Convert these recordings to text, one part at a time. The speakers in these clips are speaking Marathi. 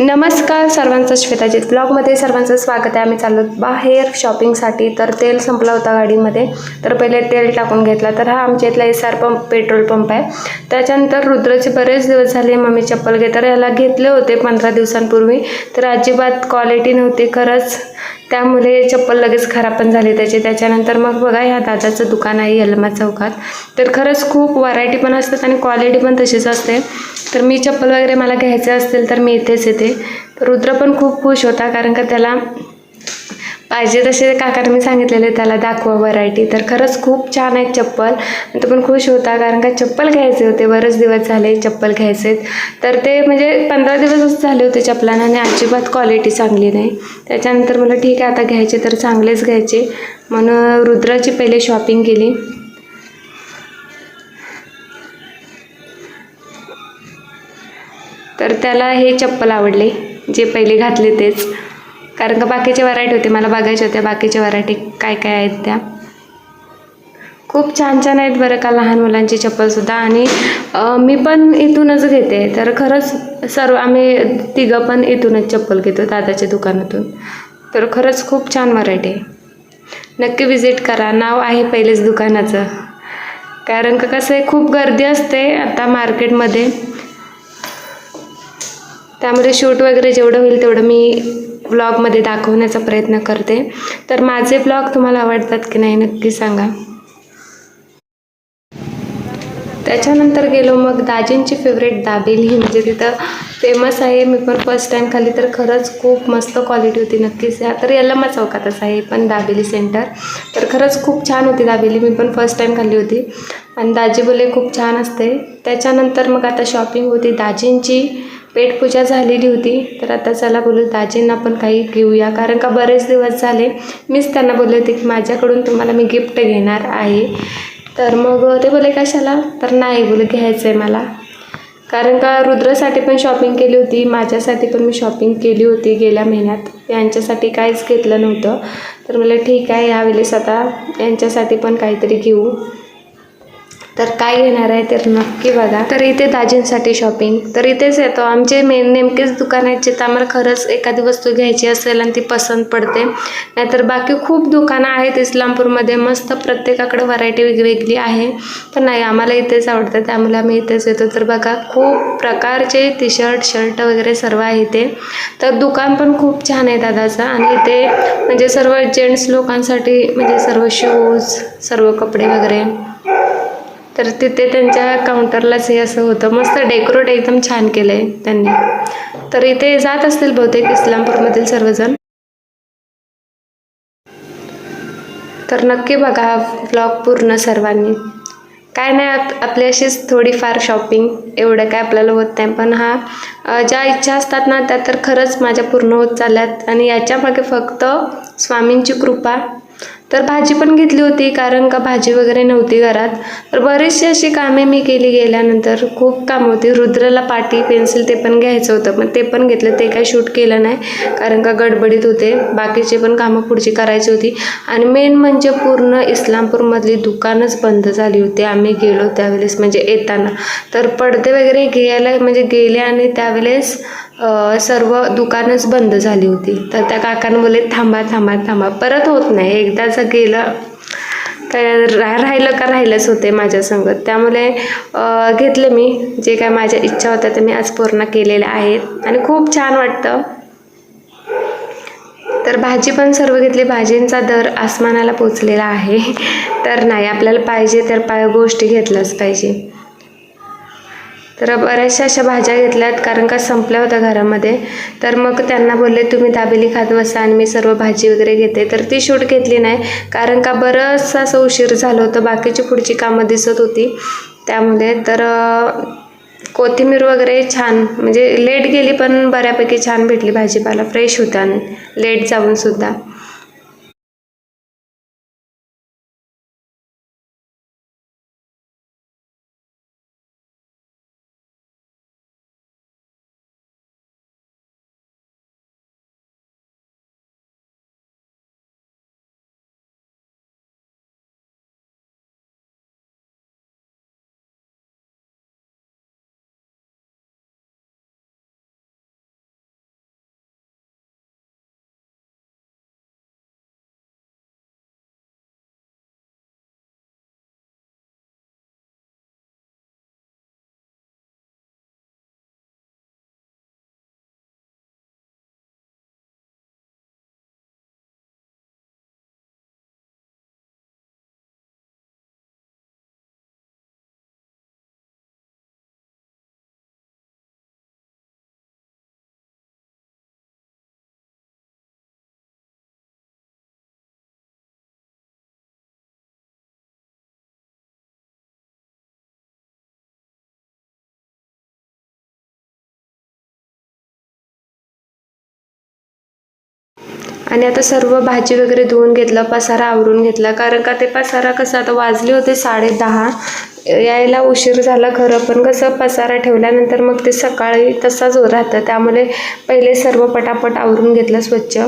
नमस्कार सर्वांचं श्वेताजीत ब्लॉगमध्ये सर्वांचं स्वागत आहे. आम्ही चाललो बाहेर शॉपिंगसाठी. तर तेल संपला होता गाडीमध्ये. तर पहिले तेल टाकून घेतला. तर हा आमच्या इथला S R pump petrol pump आहे. त्याच्यानंतर रुद्रचे बरेच दिवस झाले मम्मी चप्पल घे तर याला घेतले होते पंधरा दिवसांपूर्वी. तर अजिबात क्वालिटी नव्हती. खरंच त्यामुळे चप्पल लगेच खराब पण झाली त्याची. त्याच्यानंतर मग बघा ह्या दादाचं दुकान आहे यलमा चौकात. तर खरंच खूप व्हरायटी पण असतात आणि क्वालिटी पण तशीच असते. तर मी चप्पल वगैरे मला घ्यायचे असतील तर मी इथेच येते. रुद्र पण खूप खुश होता कारण का त्याला पाहिजे तसे काकाने मी सांगितलेले त्याला दाखवा व्हरायटी तर खरंच खूप छान आहेत चप्पल. तो पण खुश होता कारण का चप्पल घ्यायचे होते बरेच दिवस झाले चप्पल घ्यायचे. तर ते म्हणजे पंधरा दिवसच झाले होते चप्पलांना आणि अजिबात क्वालिटी चांगली नाही. त्याच्यानंतर मला ठीक आहे आता घ्यायचे तर चांगलेच घ्यायचे. म्हणून रुद्राची पहिले शॉपिंग केली. तर त्याला हे चप्पल आवडले. जे पहिले घातले तेच. कारण का बाकीचे व्हरायटी होते. मला बघायचे होते बाकीच्या व्हरायटी काय काय आहेत त्या. खूप छान छान आहेत बरं का लहान मुलांची चप्पलसुद्धा आणि मी पण इथूनच घेते. तर खरंच सर्व आम्ही तिघं पण इथूनच चप्पल घेतो दादाच्या दुकानातून. तर खरंच खूप छान व्हरायटी आहे. नक्की विजिट करा. नाव आहे पहिलेच दुकानाचं. कारण का कसं आहे खूप गर्दी असते आता मार्केटमध्ये त्यामध्ये शूट वगैरे जेवढं होईल तेवढं मी ब्लॉगमध्ये दाखवण्याचा प्रयत्न करते. तर माझे ब्लॉग तुम्हाला आवडतात की नाही नक्की सांगा. त्याच्यानंतर गेलो मग दाजींची फेवरेट दाबेली. म्हणजे तिथं फेमस आहे. मी पण फर्स्ट टाईम खाली तर खरंच खूप मस्त क्वालिटी होती नक्कीच. या तर याला चौकातच आहे. पण दाबेली सेंटर तर खरंच खूप छान होती दाबेली. मी पण फर्स्ट टाईम खाल्ली होती. आणि दाजी बोले खूप छान असते. त्याच्यानंतर मग आता शॉपिंग होती दाजींची. पेटपूजा झालेली होती. तर आता चला बोलू दाजींना पण काही घेऊया. कारण का बरेच दिवस झाले मीच त्यांना बोलले होते की माझ्याकडून तुम्हाला मी गिफ्ट घेणार आहे. तर मग ते बोले कशाला? तर नाही बोले घ्यायचं आहे मला. कारण का रुद्रसाठी पण शॉपिंग केली होती माझ्यासाठी पण मी शॉपिंग केली होती गेल्या महिन्यात. यांच्यासाठी काहीच घेतलं नव्हतं. तर मला ठीक आहे यावेळेस आता यांच्यासाठी पण काहीतरी घेऊ. तर काय घेणार आहे तर नक्की बघा. तर इथे दाजींसाठी शॉपिंग तर इथेच येतो. आमचे मेन नेमकेच दुकान आहेत जिथं आम्हाला खरंच एखादी वस्तू घ्यायची असेल आणि ती पसंत पडते. नाहीतर बाकी खूप दुकानं आहेत इस्लामपूरमध्ये. मस्त प्रत्येकाकडे व्हरायटी वेगवेगळी आहे. पण नाही आम्हाला इथेच आवडतं. त्यामुळे आम्ही इथेच येतो. तर बघा खूप प्रकारचे टी शर्ट शर्ट वगैरे सर्व आहे इथे. तर दुकान पण खूप छान आहे दादाचं. आणि इथे म्हणजे सर्व जेंट्स लोकांसाठी म्हणजे सर्व शूज सर्व कपडे वगैरे. तर तिथे त्यांच्या काउंटरलाच हे असं होतं. मस्त डेकोरेट एकदम छान केलं आहे त्यांनी. तर इथे जात असतील बहुतेक इस्लामपूरमधील सर्वजण. तर नक्की बघा हा ब्लॉग पूर्ण सर्वांनी. काय नाही आपली अशीच थोडीफार शॉपिंग एवढं काय आपल्याला होत नाही. पण हा ज्या इच्छा असतात ना त्या तर खरंच माझ्या पूर्ण होत चालल्यात. आणि याच्यामागे फक्त स्वामींची कृपा. तर भाजी पण घेतली होती कारण का भाजी वगैरे नव्हती घरात. तर बरीचशी अशी कामे मी केली गेल्यानंतर खूप काम होती. रुद्रला पाटी पेन्सिल ते पण घ्यायचं होतं पण ते पण घेतलं. ते काही शूट केलं नाही कारण का गडबडीत होते. बाकीचे पण कामं पुढची करायची होती. आणि मेन म्हणजे पूर्ण इस्लामपूरमधली दुकानच बंद झाली होती. आम्ही गेलो त्यावेळेस म्हणजे येताना. तर पडदे वगैरे घ्यायला म्हणजे गेले आणि त्यावेळेस सर्व दुकानच बंद झाली होती. तर त्या काकानं बोलले थांबा थांबा थांबा. परत होत नाही. एकदाच गेलं तर रा राहिलं का राहिलंच होते माझ्या संगत त्यामुळे घेतलं घेतले मी. जे काय माझ्या इच्छा होत्या ते मी आज पूर्ण केलेल्या आहेत. आणि खूप छान वाटतं. तर भाजी पण सर्व घेतली. भाजींचा दर आसमानाला पोचलेला आहे. तर नाही आपल्याला पाहिजे तर पाय गोष्टी घेतल्याच पाहिजे. तर बऱ्याचशा अशा भाज्या घेतल्यात कारण का संपल्या होत्या घरामध्ये. तर मग त्यांना बोलले तुम्ही दाबेली खात बसा आणि मी सर्व भाजी वगैरे घेते. तर ती शूट घेतली नाही कारण का बरंच असं उशीर झालं होतं बाकीची पुढची कामं दिसत होती त्यामुळे. तर कोथिंबीर वगैरे छान म्हणजे लेट गेली पण बऱ्यापैकी छान भेटली भाजीपाला फ्रेश होता लेट जाऊन आणि आता सर्व भाजी वगैरे धुवून घेतलं पसारा आवरून घेतला. कारण का ते पसारा कसं आता वाजले होते साडे दहा. यायला उशीर झाला खरं पण कसं पसारा ठेवल्यानंतर मग ते सकाळी तसाच राहतं. त्यामुळे पहिले सर्व पटापट आवरून घेतलं स्वच्छ.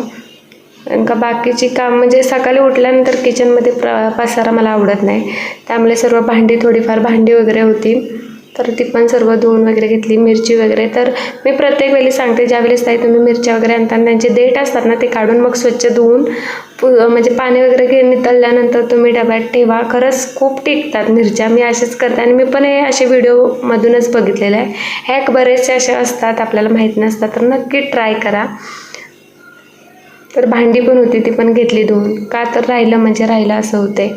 आणि का बाकीची काम म्हणजे सकाळी उठल्यानंतर किचनमध्ये प्र पसारा मला आवडत नाही. त्यामुळे सर्व भांडी थोडीफार भांडी वगैरे होती. तर ती पण सर्व धुवून वगैरे घेतली मिरची वगैरे. तर मी प्रत्येक वेळी सांगते ज्यावेळेस ताई तुम्ही मिरच्या वगैरे आणताना त्यांचे देठ असतात ना ते काढून मग स्वच्छ धुवून पु म्हणजे पाणी वगैरे घे नितळल्यानंतर तुम्ही डब्यात ठेवा. खरंच खूप टिकतात मिरच्या. मी असेच करते आणि मी पण हे असे व्हिडिओमधूनच बघितलेले आहे. हॅक बरेचसे असे असतात आपल्याला माहीत नसतात तर नक्की ट्राय करा. तर भांडी पण होती ती पण घेतली धुवून. का तर राहिलं म्हणजे राहिलं असं होते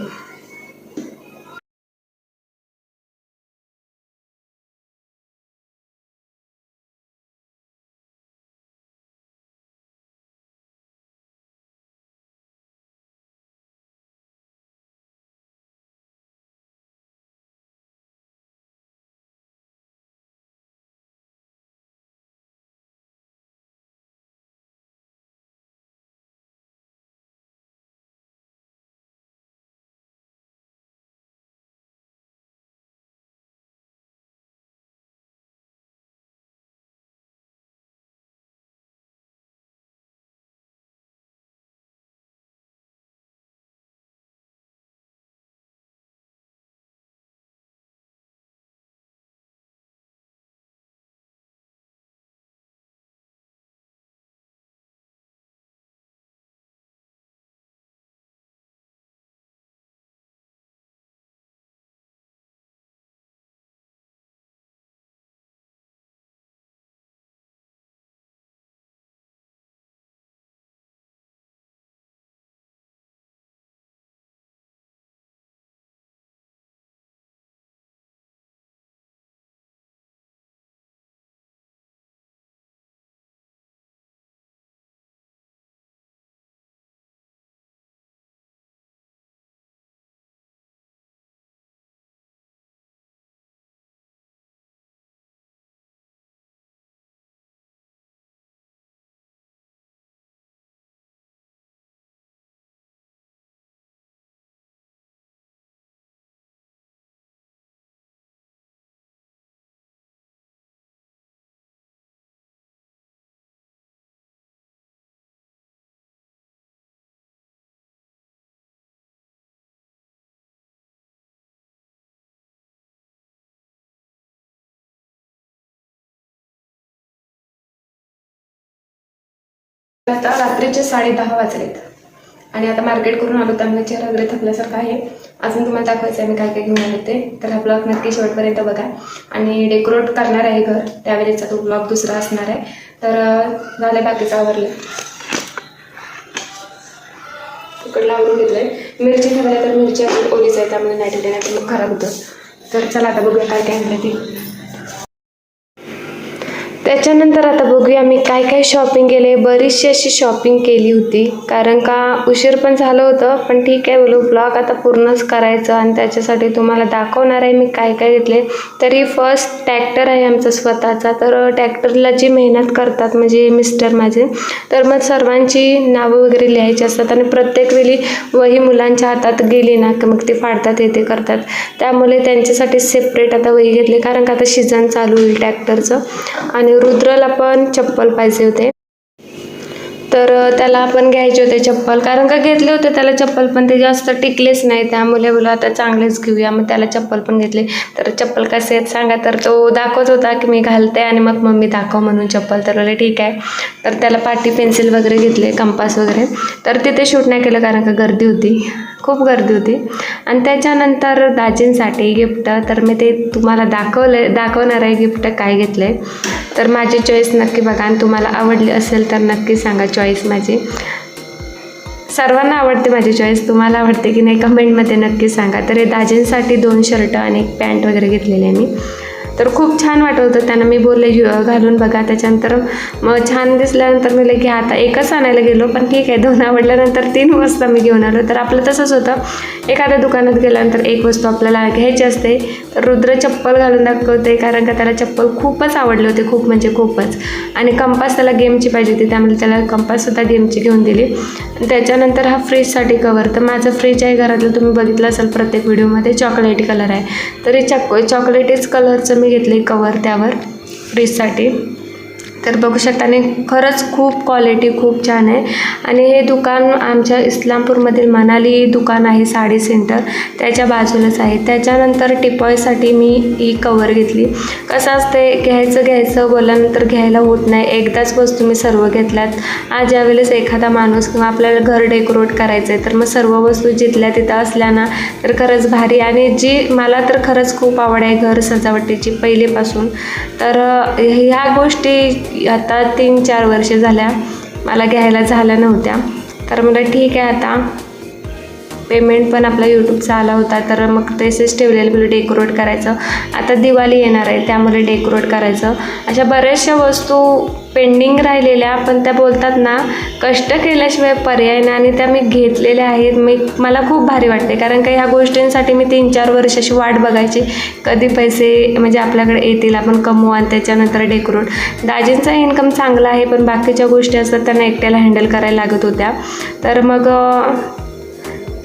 आता रात्रीचे साडे दहा वाजलेत. आणि आता मार्केट करून आलो त्यामुळे चेहरा वगैरे थकल्यासारखा आहे. अजून तुम्हाला दाखवायचं आहे मी काय काय घेऊन आले ते. तर हा ब्लॉग नक्की शेवटपर्यंत बघा. आणि डेकोरेट करणार आहे घर. त्यावेळेचा तो ब्लॉग दुसरा असणार आहे. तर झाले झालं बाकीचं आवरलं. तिकडला आवरून घेतलंय. मिरची ठेवायला तर मिरची अजून ओलीच आहे त्यामुळे नाही ठेवली नाही तर मग खराब होतं. तर चला आता बघूया काय काय आणलं ते. त्याच्यानंतर आता बघूया मी काय काय शॉपिंग केले बरीचशी अशी शॉपिंग केली होती. कारण का उशीर पण झालं होतं पण ठीक आहे बोलू ब्लॉग आता पूर्णच करायचं आणि त्याच्यासाठी तुम्हाला दाखवणार आहे मी काय काय घेतले तरी फर्स्ट ट्रॅक्टर आहे आमचा स्वतःचा. तर ट्रॅक्टरला जी मेहनत करतात म्हणजे मिस्टर माझे तर मग सर्वांची नावं वगैरे लिहायची असतात आणि प्रत्येक वेळी वही मुलांच्या हातात गेली ना की मग ते फाडतात हे ते करतात. त्यामुळे त्यांच्यासाठी सेपरेट आता वही घेतली कारण का आता सीझन चालू होईल ट्रॅक्टरचं आणि रुद्रला पण चप्पल पाहिजे होते. तर त्याला आपण घ्यायचे होते चप्पल. कारण का घेतले होते त्याला चप्पल पण ते जास्त टिकलेच नाही. त्यामुळे बोला आता चांगलेच घेऊया. मग त्याला चप्पल पण घेतले. तर चप्पल कसे आहेत सांगा. तर तो दाखवत होता की मी घालते आणि मग मम्मी दाखव म्हणून चप्पल. तर बोले ठीक आहे. तर त्याला पाटी पेन्सिल वगैरे घेतले कंपास वगैरे. तर तिथे शूट नाही केलं कारण का गर्दी होती. खूप गर्दी होती. आणि त्याच्यानंतर दाजींसाठी गिफ्ट. तर मी ते तुम्हाला दाखवले दाखवणार आहे गिफ्ट काय घेतले. तर माझी चॉईस नक्की बघा. आणि तुम्हाला आवडली असेल तर नक्की सांगा. चॉईस चॉईस माझी. सर्वांना आवडते माझी चॉईस तुम्हाला आवडते की नाही कमेंटमध्ये नक्की सांगा. तर हे दाजींसाठी दोन शर्ट आणि एक पॅन्ट वगैरे घेतलेले आहे मी. तर खूप छान वाटत होतं त्यांना. मी बोलले घालून बघा. त्याच्यानंतर मग छान दिसल्यानंतर मी घ्या आता एकच आणायला गेलो पण ठीक आहे दोन आवडल्यानंतर तीन वाजता मी घेऊन आलो. तर आपलं तसंच होतं. एखाद्या दुकानात गेल्यानंतर एक वस्तू आपल्याला घ्यायची असते. तर रुद्र चप्पल घालून दाखवते कारण का त्याला चप्पल खूपच आवडले होते खूप म्हणजे खूपच. आणि कंपास त्याला गेमची पाहिजे होती त्यामुळे त्याला कंपाससुद्धा गेमची घेऊन दिली. आणि त्याच्यानंतर हा फ्रीजसाठी कवर तर माझं फ्रीज आहे घरातलं तुम्ही बघितलं असेल प्रत्येक व्हिडिओमध्ये चॉकलेटी कलर आहे. तर हे चॉक चॉकलेटीच कलरचं मी घेतले कवर त्यावर फ्रीजसाठी तर बघू शकता आणि खरंच खूप क्वालिटी खूप छान आहे. आणि हे दुकान आमच्या इस्लामपूरमधील मनाली दुकान आहे साडी सेंटर त्याच्या बाजूलाच आहे. त्याच्यानंतर टिपॉयसाठी मी ही कवर घेतली. कसं असते घ्यायचं घ्यायचं बोलल्यानंतर घ्यायला होत नाही. एकदाच वस्तू मी सर्व घेतल्यात. आज ज्यावेळेस एखादा माणूस किंवा आपल्याला घर डेकोरेट करायचं आहे तर मग सर्व वस्तू जिथल्या तिथं असल्या ना तर खरंच भारी. आणि जी मला तर खरंच खूप आवड आहे घर सजावटीची पहिलेपासून. तर ह्या गोष्टी आता तीन चार वर्ष झाल्या. मला घ्यायला झाल्या नव्हत्या. तर मला ठीक आहे आता. पेमेंट पण आपला यूट्यूबचा आला होता. तर मग तसेच ठेवलेलं बिल डेकोरेट करायचं. आता दिवाळी येणार आहे त्यामुळे डेकोरेट करायचं. अशा बऱ्याचशा वस्तू पेंडिंग राहिलेल्या पण त्या बोलतात ना कष्ट केल्याशिवाय पर्याय नाही आणि त्या मी घेतलेल्या आहेत. मी मला खूप भारी वाटते. कारण का ह्या गोष्टींसाठी मी तीन चार वर्षाची वाट बघायची. कधी पैसे म्हणजे आपल्याकडे येतील आपण कमवू आणि त्याच्यानंतर डेकोरेट दाजींचा इन्कम चांगला आहे पण बाकीच्या गोष्टी असतात त्यांना एकट्याला हँडल करायला लागत होत्या. तर मग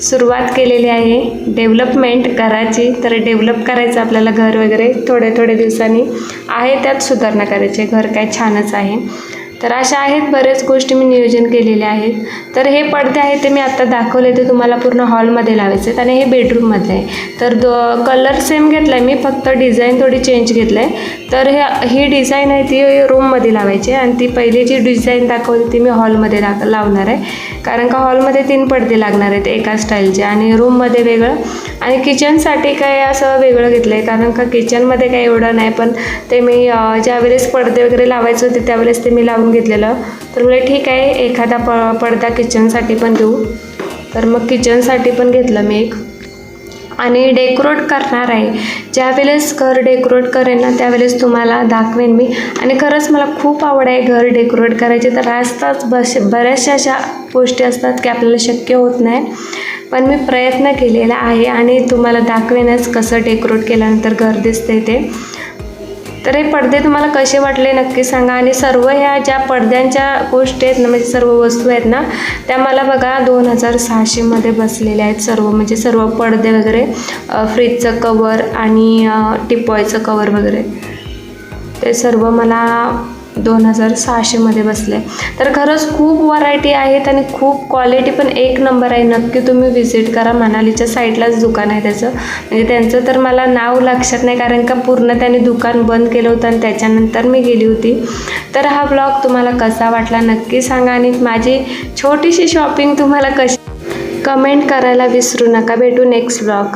सुरुवात केलेली आहे. डेव्हलपमेंट घराची तर डेव्हलप करायचं आपल्याला घर वगैरे थोडे थोडे दिवसांनी. आहे त्यात सुधारणा करायची. घर काय छानच आहे. तर अशा आहेत बऱ्याच गोष्टी मी नियोजन केलेले आहेत. तर हे पडदे आहेत ते मी आत्ता दाखवले ते तुम्हाला पूर्ण हॉलमध्ये लावायचे आहेत आणि हे बेडरूममध्ये आहे. तर दो कलर सेम घेतला आहे मी फक्त डिझाईन थोडी चेंज घेतलं आहे तर हे ही डिझाईन आहे ती रूममध्ये लावायची आहे आणि ती पहिली जी डिझाईन दाखवली ती मी हॉलमध्ये दाख लावणार आहे. कारण का हॉलमध्ये तीन पडदे लागणार आहेत एका स्टाईलचे आणि रूममध्ये वेगळं. आणि किचनसाठी काय असं वेगळं घेतलं आहे कारण का किचनमध्ये काही एवढं नाही पण ते मी ज्यावेळेस पडदे वगैरे लावायचे होते त्यावेळेस ते मी लावून घेतलेलं. तर म्हणजे ठीक आहे एखादा प पडदा किचनसाठी पण देऊ. तर मग किचनसाठी पण घेतलं मी एक. आणि डेकोरेट करणार आहे. ज्यावेळेस घर डेकोरेट करेन ना त्यावेळेस तुम्हाला दाखवेन मी. आणि खरंच मला खूप आवड आहे घर डेकोरेट करायचे. तर असताच बश बऱ्याचशा अशा गोष्टी असतात की आपल्याला शक्य होत नाही. पण मी प्रयत्न केलेला आहे आणि तुम्हाला दाखवेनच कसं डेकोरेट केल्यानंतर घर दिसते ते. तर हे पडदे तुम्हाला कसे वाटले नक्की सांगा. आणि सर्व ह्या ज्या पडद्यांच्या गोष्टी आहेत ना म्हणजे सर्व वस्तू आहेत ना त्या मला बघा दोन हजार सहाशेमध्ये बसलेल्या आहेत सर्व. म्हणजे सर्व पडदे वगैरे फ्रीजचं कवर आणि टिपॉयचं कवर वगैरे. ते सर्व मला दोन हजार सहाशेमध्ये बसले. तर खरंच खूप व्हरायटी आहेत आणि खूप क्वालिटी पण एक नंबर आहे. नक्की तुम्ही व्हिजिट करा. मनालीच्या साईडलाच दुकान आहे त्याचं. म्हणजे त्यांचं तर मला नाव लक्षात नाही कारण का पूर्ण त्याने दुकान बंद केलं होतं आणि त्याच्यानंतर मी गेली होती. तर हा ब्लॉग तुम्हाला कसा वाटला नक्की सांगा आणि माझी छोटीशी शॉपिंग तुम्हाला कशी कमेंट करायला विसरू नका. भेटू नेक्स्ट ब्लॉग